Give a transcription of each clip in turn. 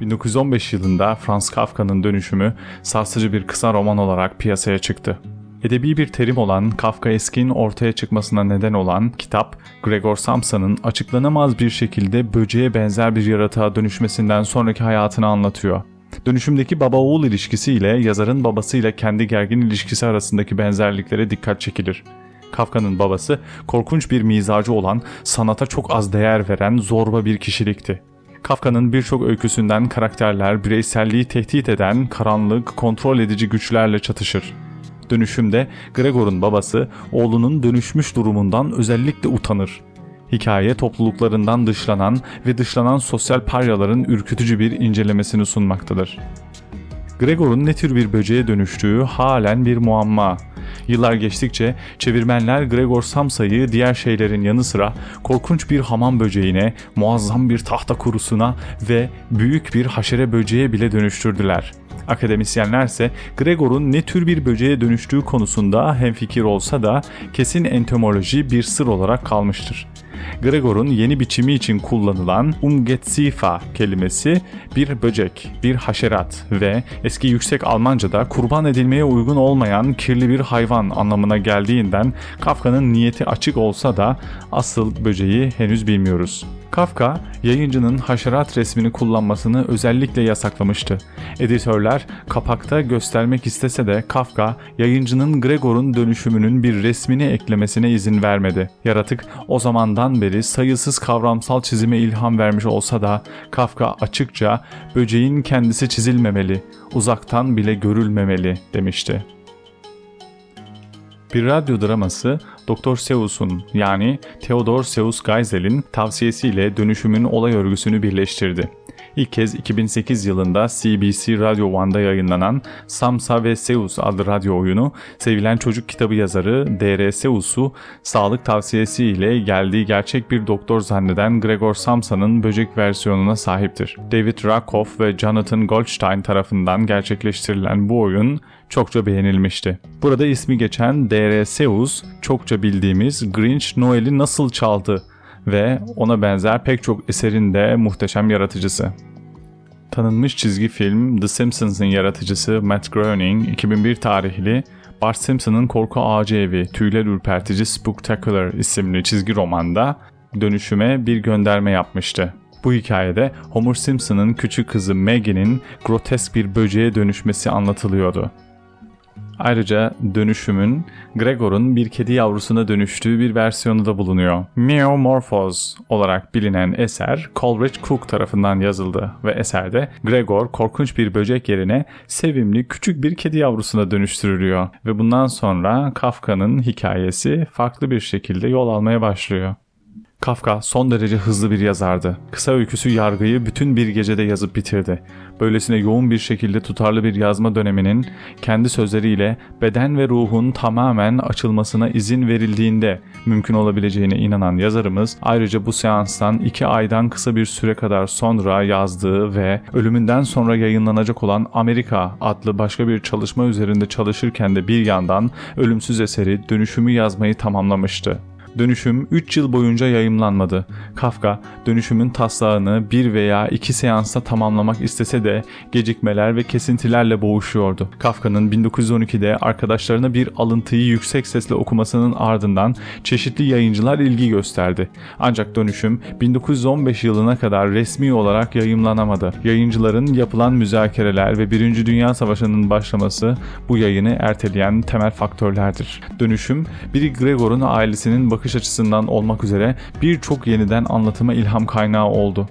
1915 yılında Franz Kafka'nın dönüşümü sarsıcı bir kısa roman olarak piyasaya çıktı. Edebi bir terim olan Kafkaesk'in ortaya çıkmasına neden olan kitap, Gregor Samsa'nın açıklanamaz bir şekilde böceğe benzer bir yaratığa dönüşmesinden sonraki hayatını anlatıyor. Dönüşümdeki baba-oğul ilişkisiyle yazarın babasıyla kendi gergin ilişkisi arasındaki benzerliklere dikkat çekilir. Kafka'nın babası korkunç bir mizacı olan, sanata çok az değer veren zorba bir kişilikti. Kafka'nın birçok öyküsünden karakterler bireyselliği tehdit eden karanlık, kontrol edici güçlerle çatışır. Dönüşümde Gregor'un babası oğlunun dönüşmüş durumundan özellikle utanır. Hikaye topluluklarından dışlanan ve dışlanan sosyal paryaların ürkütücü bir incelemesini sunmaktadır. Gregor'un ne tür bir böceğe dönüştüğü halen bir muamma. Yıllar geçtikçe çevirmenler Gregor Samsa'yı diğer şeylerin yanı sıra korkunç bir hamam böceğine, muazzam bir tahta kurusuna ve büyük bir haşere böceğe bile dönüştürdüler. Akademisyenlerse Gregor'un ne tür bir böceğe dönüştüğü konusunda hemfikir olsa da kesin entomoloji bir sır olarak kalmıştır. Gregor'un yeni biçimi için kullanılan Umgetsifa kelimesi bir böcek, bir haşerat ve eski yüksek Almanca'da kurban edilmeye uygun olmayan kirli bir hayvan anlamına geldiğinden Kafka'nın niyeti açık olsa da asıl böceği henüz bilmiyoruz. Kafka, yayıncının haşerat resmini kullanmasını özellikle yasaklamıştı. Editörler kapakta göstermek istese de Kafka, yayıncının Gregor'un dönüşümünün bir resmini eklemesine izin vermedi. Yaratık o zamandan beri sayısız kavramsal çizime ilham vermiş olsa da Kafka açıkça böceğin kendisi çizilmemeli, uzaktan bile görülmemeli demişti. Bir radyo draması Doktor Seuss'un yani Theodor Seuss Geisel'in tavsiyesiyle dönüşümün olay örgüsünü birleştirdi. İlk kez 2008 yılında CBC Radio 1'da yayınlanan Samsa ve Seuss adlı radyo oyunu, sevilen çocuk kitabı yazarı D.R. Seuss'u sağlık tavsiyesiyle geldiği gerçek bir doktor zanneden Gregor Samsa'nın böcek versiyonuna sahiptir. David Rakoff ve Jonathan Goldstein tarafından gerçekleştirilen bu oyun çokça beğenilmişti. Burada ismi geçen D.R. Seuss, çokça bildiğimiz Grinch Noel'i nasıl çaldı ve ona benzer pek çok eserin de muhteşem yaratıcısı. Tanınmış çizgi film The Simpsons'ın yaratıcısı Matt Groening 2001 tarihli Bart Simpson'ın Korku Ağacı Evi Tüyler Ürpertici Spooktacular isimli çizgi romanda dönüşüme bir gönderme yapmıştı. Bu hikayede Homer Simpson'ın küçük kızı Maggie'nin grotesk bir böceğe dönüşmesi anlatılıyordu. Ayrıca dönüşümün Gregor'un bir kedi yavrusuna dönüştüğü bir versiyonu da bulunuyor. Meowmorphose olarak bilinen eser Coleridge Cook tarafından yazıldı ve eserde Gregor korkunç bir böcek yerine sevimli küçük bir kedi yavrusuna dönüştürülüyor ve bundan sonra Kafka'nın hikayesi farklı bir şekilde yol almaya başlıyor. Kafka son derece hızlı bir yazardı. Kısa öyküsü Yargı'yı bütün bir gecede yazıp bitirdi. Böylesine yoğun bir şekilde tutarlı bir yazma döneminin kendi sözleriyle beden ve ruhun tamamen açılmasına izin verildiğinde mümkün olabileceğine inanan yazarımız ayrıca bu seanstan iki aydan kısa bir süre kadar sonra yazdığı ve ölümünden sonra yayınlanacak olan Amerika adlı başka bir çalışma üzerinde çalışırken de bir yandan ölümsüz eseri dönüşümü yazmayı tamamlamıştı. Dönüşüm 3 yıl boyunca yayımlanmadı. Kafka, dönüşümün taslağını bir veya iki seansta tamamlamak istese de gecikmeler ve kesintilerle boğuşuyordu. Kafka'nın 1912'de arkadaşlarına bir alıntıyı yüksek sesle okumasının ardından çeşitli yayıncılar ilgi gösterdi. Ancak dönüşüm 1915 yılına kadar resmi olarak yayımlanamadı. Yayıncıların yapılan müzakereler ve 1. Dünya Savaşı'nın başlaması bu yayını erteleyen temel faktörlerdir. Dönüşüm, biri Gregor'un ailesinin bakış bakış açısından olmak üzere birçok yeniden anlatıma ilham kaynağı oldu.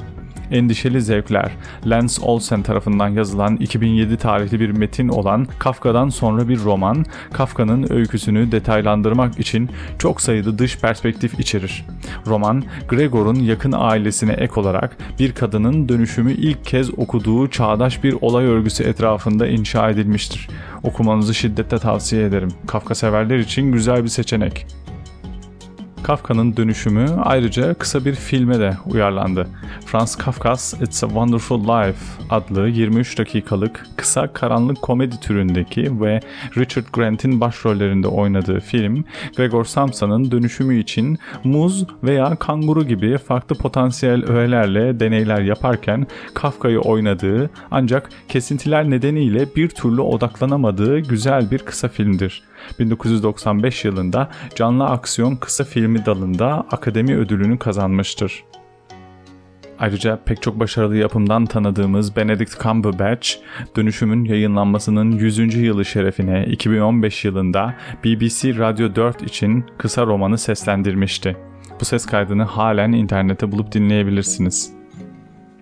Endişeli Zevkler, Lance Olsen tarafından yazılan 2007 tarihli bir metin olan Kafka'dan sonra bir roman, Kafka'nın öyküsünü detaylandırmak için çok sayıda dış perspektif içerir. Roman, Gregor'un yakın ailesine ek olarak bir kadının dönüşümü ilk kez okuduğu çağdaş bir olay örgüsü etrafında inşa edilmiştir. Okumanızı şiddetle tavsiye ederim. Kafka severler için güzel bir seçenek. Kafka'nın dönüşümü ayrıca kısa bir filme de uyarlandı. Franz Kafka's It's a Wonderful Life adlı 23 dakikalık kısa karanlık komedi türündeki ve Richard Grant'in başrollerinde oynadığı film, Gregor Samsa'nın dönüşümü için muz veya kanguru gibi farklı potansiyel öğelerle deneyler yaparken Kafka'yı oynadığı ancak kesintiler nedeniyle bir türlü odaklanamadığı güzel bir kısa filmdir. 1995 yılında canlı aksiyon kısa filmi dalında Akademi Ödülünü kazanmıştır. Ayrıca pek çok başarılı yapımdan tanıdığımız Benedict Cumberbatch, dönüşümün yayınlanmasının 100. yılı şerefine 2015 yılında BBC Radyo 4 için kısa romanı seslendirmişti. Bu ses kaydını halen internette bulup dinleyebilirsiniz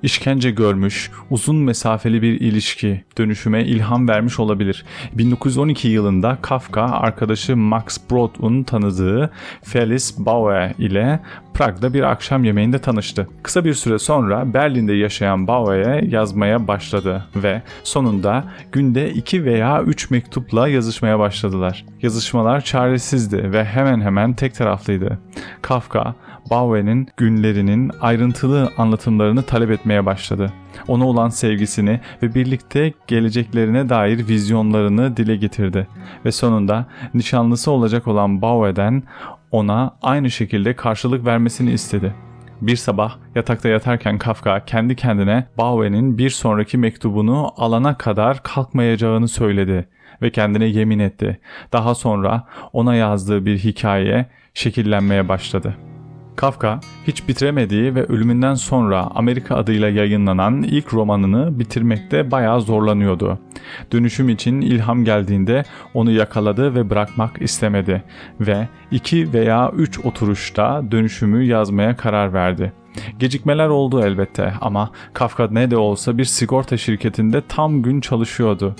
işkence görmüş, uzun mesafeli bir ilişki dönüşüme ilham vermiş olabilir. 1912 yılında Kafka arkadaşı Max Brod'un tanıdığı Felice Bauer ile Prag'da bir akşam yemeğinde tanıştı. Kısa bir süre sonra Berlin'de yaşayan Bauer'e yazmaya başladı ve sonunda günde iki veya üç mektupla yazışmaya başladılar. Yazışmalar çaresizdi ve hemen hemen tek taraflıydı. Kafka, Bauer'in günlerinin ayrıntılı anlatımlarını talep etmeye başladı. Ona olan sevgisini ve birlikte geleceklerine dair vizyonlarını dile getirdi ve sonunda nişanlısı olacak olan Bauer'den ona aynı şekilde karşılık vermesini istedi. Bir sabah yatakta yatarken Kafka kendi kendine Bauer'in bir sonraki mektubunu alana kadar kalkmayacağını söyledi ve kendine yemin etti. Daha sonra ona yazdığı bir hikaye şekillenmeye başladı. Kafka hiç bitiremediği ve ölümünden sonra Amerika adıyla yayınlanan ilk romanını bitirmekte bayağı zorlanıyordu. Dönüşüm için ilham geldiğinde onu yakaladı ve bırakmak istemedi ve iki veya üç oturuşta dönüşümü yazmaya karar verdi. Gecikmeler oldu elbette ama Kafka ne de olsa bir sigorta şirketinde tam gün çalışıyordu.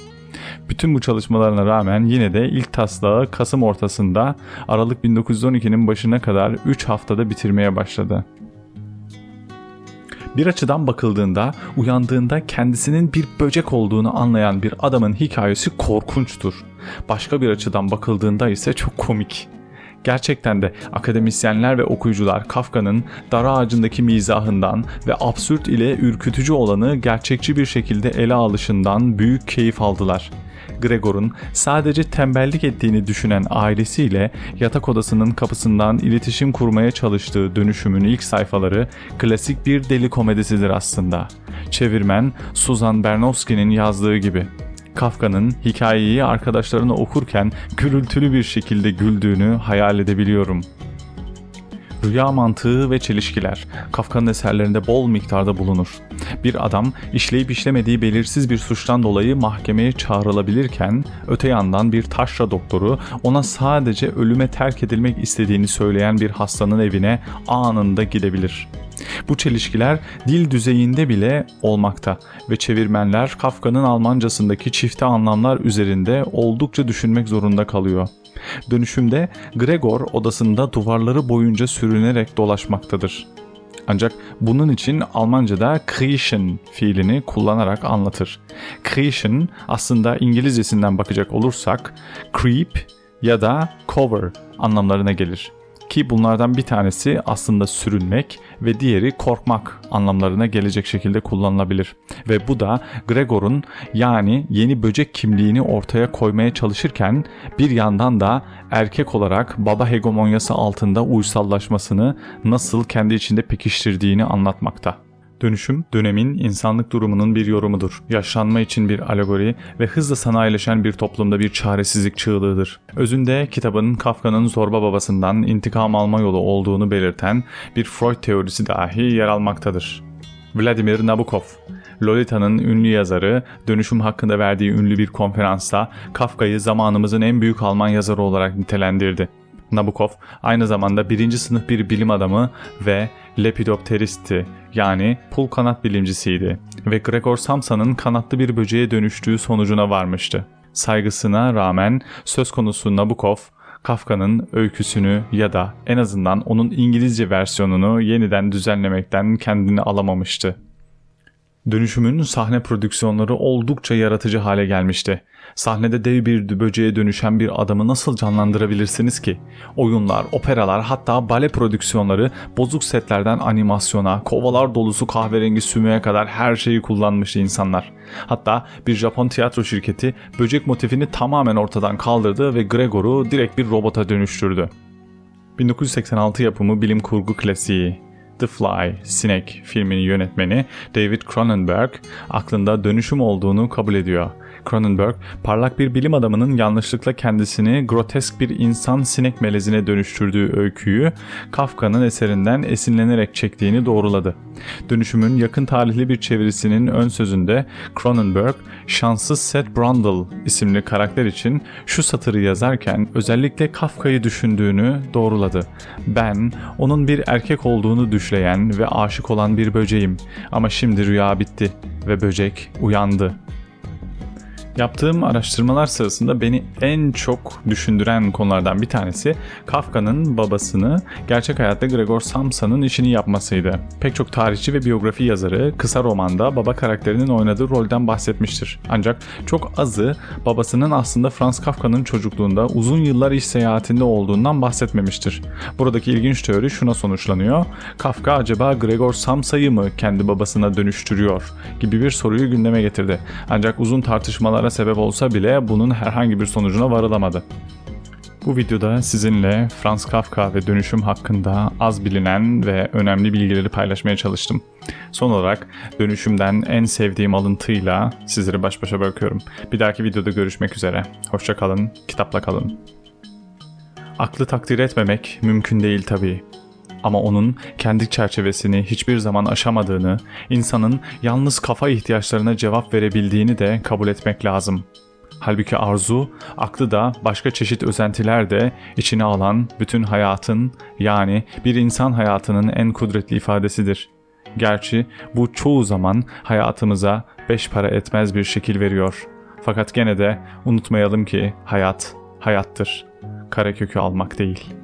Bütün bu çalışmalarına rağmen yine de ilk taslağı Kasım ortasında Aralık 1912'nin başına kadar 3 haftada bitirmeye başladı. Bir açıdan bakıldığında uyandığında kendisinin bir böcek olduğunu anlayan bir adamın hikayesi korkunçtur. Başka bir açıdan bakıldığında ise çok komik. Gerçekten de akademisyenler ve okuyucular Kafka'nın dar ağacındaki mizahından ve absürt ile ürkütücü olanı gerçekçi bir şekilde ele alışından büyük keyif aldılar. Gregor'un sadece tembellik ettiğini düşünen ailesiyle yatak odasının kapısından iletişim kurmaya çalıştığı dönüşümün ilk sayfaları klasik bir deli komedisidir aslında. Çevirmen Susan Bernowski'nin yazdığı gibi. Kafka'nın hikayeyi arkadaşlarına okurken gürültülü bir şekilde güldüğünü hayal edebiliyorum. Rüya mantığı ve çelişkiler Kafka'nın eserlerinde bol miktarda bulunur. Bir adam işleyip işlemediği belirsiz bir suçtan dolayı mahkemeye çağrılabilirken öte yandan bir taşra doktoru ona sadece ölüme terk edilmek istediğini söyleyen bir hastanın evine anında gidebilir. Bu çelişkiler dil düzeyinde bile olmakta ve çevirmenler Kafka'nın Almancasındaki çifte anlamlar üzerinde oldukça düşünmek zorunda kalıyor. Dönüşümde Gregor odasında duvarları boyunca sürünerek dolaşmaktadır. Ancak bunun için Almanca'da kriechen fiilini kullanarak anlatır. Kriechen aslında İngilizcesinden bakacak olursak creep ya da cover anlamlarına gelir. Ki bunlardan bir tanesi aslında sürünmek ve diğeri korkmak anlamlarına gelecek şekilde kullanılabilir. Ve bu da Gregor'un yani yeni böcek kimliğini ortaya koymaya çalışırken bir yandan da erkek olarak baba hegemonyası altında uysallaşmasını nasıl kendi içinde pekiştirdiğini anlatmakta. Dönüşüm, dönemin insanlık durumunun bir yorumudur. Yaşlanma için bir alegori ve hızla sanayileşen bir toplumda bir çaresizlik çığlığıdır. Özünde kitabın Kafka'nın zorba babasından intikam alma yolu olduğunu belirten bir Freud teorisi dahi yer almaktadır. Vladimir Nabokov, Lolita'nın ünlü yazarı, dönüşüm hakkında verdiği ünlü bir konferansta Kafka'yı zamanımızın en büyük Alman yazarı olarak nitelendirdi. Nabokov aynı zamanda birinci sınıf bir bilim adamı ve lepidopteristi yani pul kanat bilimcisiydi ve Gregor Samsa'nın kanatlı bir böceğe dönüştüğü sonucuna varmıştı. Saygısına rağmen söz konusu Nabokov, Kafka'nın öyküsünü ya da en azından onun İngilizce versiyonunu yeniden düzenlemekten kendini alamamıştı. Dönüşümün sahne prodüksiyonları oldukça yaratıcı hale gelmişti. Sahnede dev bir böceğe dönüşen bir adamı nasıl canlandırabilirsiniz ki? Oyunlar, operalar hatta bale prodüksiyonları bozuk setlerden animasyona, kovalar dolusu kahverengi sümüğe kadar her şeyi kullanmıştı insanlar. Hatta bir Japon tiyatro şirketi böcek motifini tamamen ortadan kaldırdı ve Gregor'u direkt bir robota dönüştürdü. 1986 yapımı bilim kurgu klasiği The Fly, Sinek filminin yönetmeni David Cronenberg aklında dönüşüm olduğunu kabul ediyor. Cronenberg, parlak bir bilim adamının yanlışlıkla kendisini grotesk bir insan sinek melezine dönüştürdüğü öyküyü Kafka'nın eserinden esinlenerek çektiğini doğruladı. Dönüşümün yakın tarihli bir çevirisinin ön sözünde Cronenberg, şanssız Seth Brundle isimli karakter için şu satırı yazarken özellikle Kafka'yı düşündüğünü doğruladı. Ben, onun bir erkek olduğunu düşleyen ve aşık olan bir böceğim ama şimdi rüya bitti ve böcek uyandı. Yaptığım araştırmalar sırasında beni en çok düşündüren konulardan bir tanesi Kafka'nın babasını gerçek hayatta Gregor Samsa'nın işini yapmasıydı. Pek çok tarihçi ve biyografi yazarı kısa romanda baba karakterinin oynadığı rolden bahsetmiştir. Ancak çok azı babasının aslında Franz Kafka'nın çocukluğunda uzun yıllar iş seyahatinde olduğundan bahsetmemiştir. Buradaki ilginç teori şuna sonuçlanıyor. Kafka acaba Gregor Samsa'yı mı kendi babasına dönüştürüyor gibi bir soruyu gündeme getirdi. Ancak uzun tartışmalar sebep olsa bile bunun herhangi bir sonucuna varılamadı. Bu videoda sizinle Franz Kafka ve dönüşüm hakkında az bilinen ve önemli bilgileri paylaşmaya çalıştım. Son olarak dönüşümden en sevdiğim alıntıyla sizleri baş başa bırakıyorum. Bir dahaki videoda görüşmek üzere. Hoşça kalın, kitapla kalın. Aklı takdir etmemek mümkün değil tabii ama onun kendi çerçevesini hiçbir zaman aşamadığını, insanın yalnız kafa ihtiyaçlarına cevap verebildiğini de kabul etmek lazım. Halbuki arzu, aklı da başka çeşit özentiler de içine alan bütün hayatın yani bir insan hayatının en kudretli ifadesidir. Gerçi bu çoğu zaman hayatımıza beş para etmez bir şekil veriyor. Fakat gene de unutmayalım ki hayat hayattır. Kara kökü almak değil.''